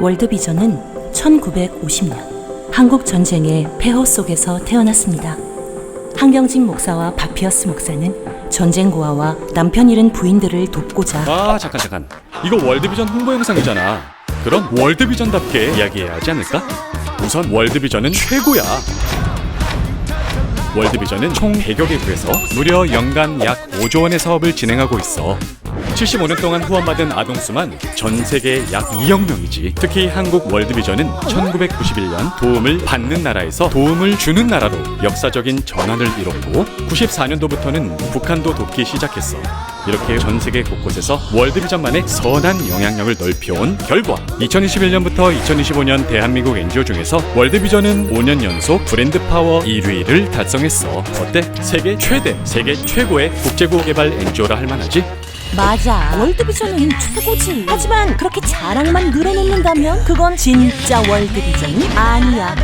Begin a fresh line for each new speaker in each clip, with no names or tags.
월드비전은 1950년 한국 전쟁의 폐허 속에서 태어났습니다. 한경직 목사와 바피어스 목사는 전쟁 고아와 남편 잃은 부인들을 돕고자
아 잠깐 잠깐 이거 월드비전 홍보 영상이잖아 그럼 월드비전답게 이야기해야 하지 않을까? 우선 월드비전은 최고야 월드비전은 총 100여 개국에서 무려 연간 약 5조 원의 사업을 진행하고 있어 75년 동안 후원받은 아동 수만 전 세계 약 2억 명이지. 특히 한국 월드비전은 1991년 도움을 받는 나라에서 도움을 주는 나라로 역사적인 전환을 이뤘고 94년도부터는 북한도 돕기 시작했어. 이렇게 전 세계 곳곳에서 월드비전만의 선한 영향력을 넓혀온 결과 2021년부터 2025년 대한민국 NGO 중에서 월드비전은 5년 연속 브랜드 파워 1위를 달성했어. 어때? 세계 최대, 세계 최고의 국제구 개발 NGO라 할 만하지?
맞아. 월드비전은 최고지. 하지만 그렇게 자랑만 늘어놓는다면 그건 진짜 월드비전이 아니야.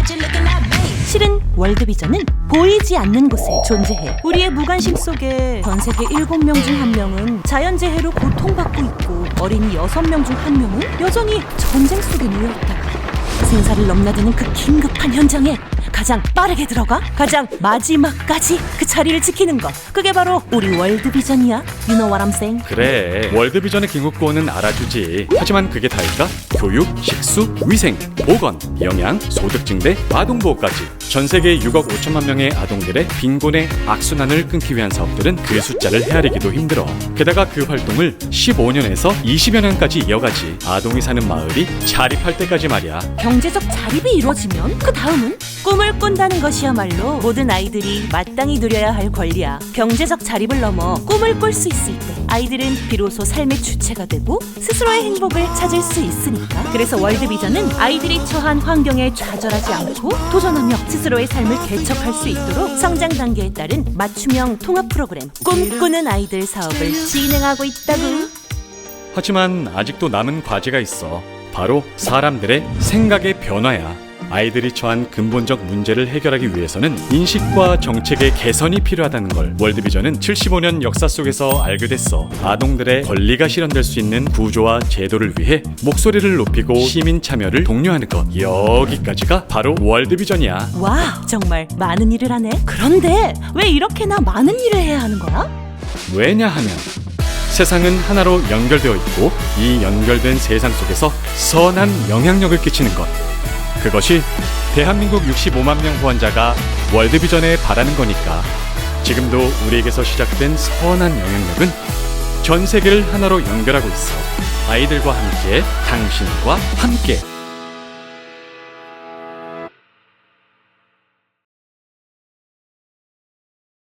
실은 월드비전은 보이지 않는 곳에 존재해. 우리의 무관심 속에 전 세계 7명 중 한명은 자연재해로 고통받고 있고 어린이 6명 중 한명은 여전히 전쟁 속에 놓여 있다 생사를 넘나드는 그 긴급한 현장에 가장 빠르게 들어가? 가장 마지막까지 그 자리를 지키는 것. 그게 바로 우리 월드 비전이야. You know?
그래. 월드비전의 긴급구호는 알아주지. 하지만 그게 다일까? 교육, 식수, 위생, 보건, 영양, 소득 증대, 아동보호까지 전 세계 6억 5천만 명의 아동들의 빈곤의 악순환을 끊기 위한 사업들은 그 숫자를 헤아리기도 힘들어 게다가 그 활동을 15년에서 20여 년까지 이어가지 아동이 사는 마을이 자립할 때까지 말이야
경제적 자립이 이루어지면 그 다음은 꿈을 꾼다는 것이야말로 모든 아이들이 마땅히 누려야 할 권리야. 경제적 자립을 넘어 꿈을 꿀 수 있을 때 아이들은 비로소 삶의 주체가 되고 스스로의 행복을 찾을 수 있으니까. 그래서 월드비전은 아이들이 처한 환경에 좌절하지 않고 도전하며 스스로의 삶을 개척할 수 있도록 성장 단계에 따른 맞춤형 통합 프로그램 꿈꾸는 아이들 사업을 진행하고 있다고.
하지만 아직도 남은 과제가 있어. 바로 사람들의 생각의 변화야. 아이들이 처한 근본적 문제를 해결하기 위해서는 인식과 정책의 개선이 필요하다는 걸 월드비전은 75년 역사 속에서 알게 됐어. 아동들의 권리가 실현될 수 있는 구조와 제도를 위해 목소리를 높이고 시민 참여를 독려하는 것. 여기까지가 바로 월드비전이야.
와, 정말 많은 일을 하네. 그런데 왜 이렇게나 많은 일을 해야 하는 거야?
왜냐하면 세상은 하나로 연결되어 있고 이 연결된 세상 속에서 선한 영향력을 끼치는 것. 그것이 대한민국 65만 명 후원자가 월드비전에 바라는 거니까 지금도 우리에게서 시작된 선한 영향력은 전 세계를 하나로 연결하고 있어. 아이들과 함께, 당신과 함께